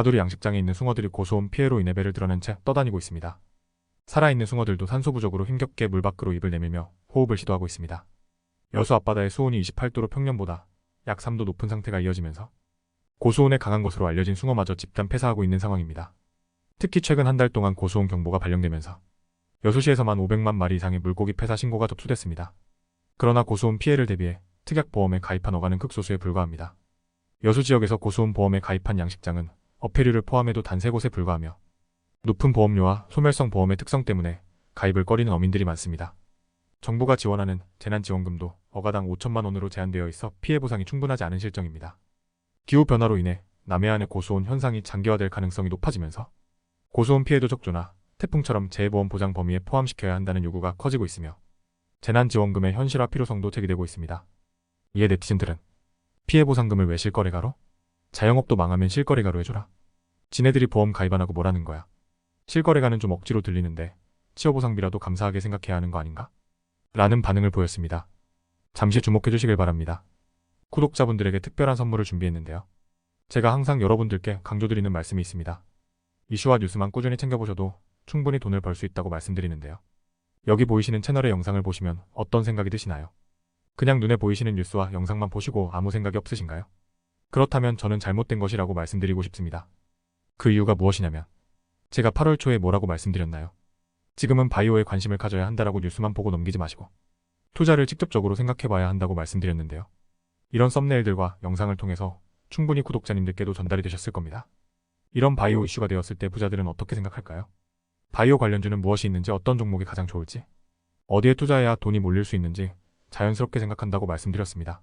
가두리 양식장에 있는 숭어들이 고소한 피해로 인해 배를 드러낸 채 떠다니고 있습니다. 살아있는 숭어들도 산소 부족으로 힘겹게 물 밖으로 입을 내밀며 호흡을 시도하고 있습니다. 여수 앞바다의 수온이 28도로 평년보다 약 3도 높은 상태가 이어지면서 고수온에 강한 것으로 알려진 숭어마저 집단 폐사하고 있는 상황입니다. 특히 최근 한 달 동안 고수온 경보가 발령되면서 여수시에서만 500만 마리 이상의 물고기 폐사 신고가 접수됐습니다. 그러나 고수온 피해를 대비해 특약 보험에 가입한 어가는 극소수에 불과합니다. 여수 지역에서 고수온 보험에 가입한 양식장은 어패류를 포함해도 단 세 곳에 불과하며 높은 보험료와 소멸성 보험의 특성 때문에 가입을 꺼리는 어민들이 많습니다. 정부가 지원하는 재난지원금도 어가당 5천만 원으로 제한되어 있어 피해 보상이 충분하지 않은 실정입니다. 기후 변화로 인해 남해안의 고수온 현상이 장기화될 가능성이 높아지면서 고수온 피해도 적조나 태풍처럼 재해보험 보장 범위에 포함시켜야 한다는 요구가 커지고 있으며 재난지원금의 현실화 필요성도 제기되고 있습니다. 이에 네티즌들은 피해 보상금을 왜 실거래가로? 자영업도 망하면 실거래가로 해줘라. 지네들이 보험 가입 안 하고 뭐라는 거야. 실거래가는 좀 억지로 들리는데 치어보상비라도 감사하게 생각해야 하는 거 아닌가? 라는 반응을 보였습니다. 잠시 주목해 주시길 바랍니다. 구독자분들에게 특별한 선물을 준비했는데요. 제가 항상 여러분들께 강조드리는 말씀이 있습니다. 이슈와 뉴스만 꾸준히 챙겨보셔도 충분히 돈을 벌 수 있다고 말씀드리는데요. 여기 보이시는 채널의 영상을 보시면 어떤 생각이 드시나요? 그냥 눈에 보이시는 뉴스와 영상만 보시고 아무 생각이 없으신가요? 그렇다면 저는 잘못된 것이라고 말씀드리고 싶습니다. 그 이유가 무엇이냐면 제가 8월 초에 뭐라고 말씀드렸나요? 지금은 바이오에 관심을 가져야 한다라고 뉴스만 보고 넘기지 마시고 투자를 직접적으로 생각해봐야 한다고 말씀드렸는데요. 이런 썸네일들과 영상을 통해서 충분히 구독자님들께도 전달이 되셨을 겁니다. 이런 바이오 이슈가 되었을 때 부자들은 어떻게 생각할까요? 바이오 관련주는 무엇이 있는지 어떤 종목이 가장 좋을지 어디에 투자해야 돈이 몰릴 수 있는지 자연스럽게 생각한다고 말씀드렸습니다.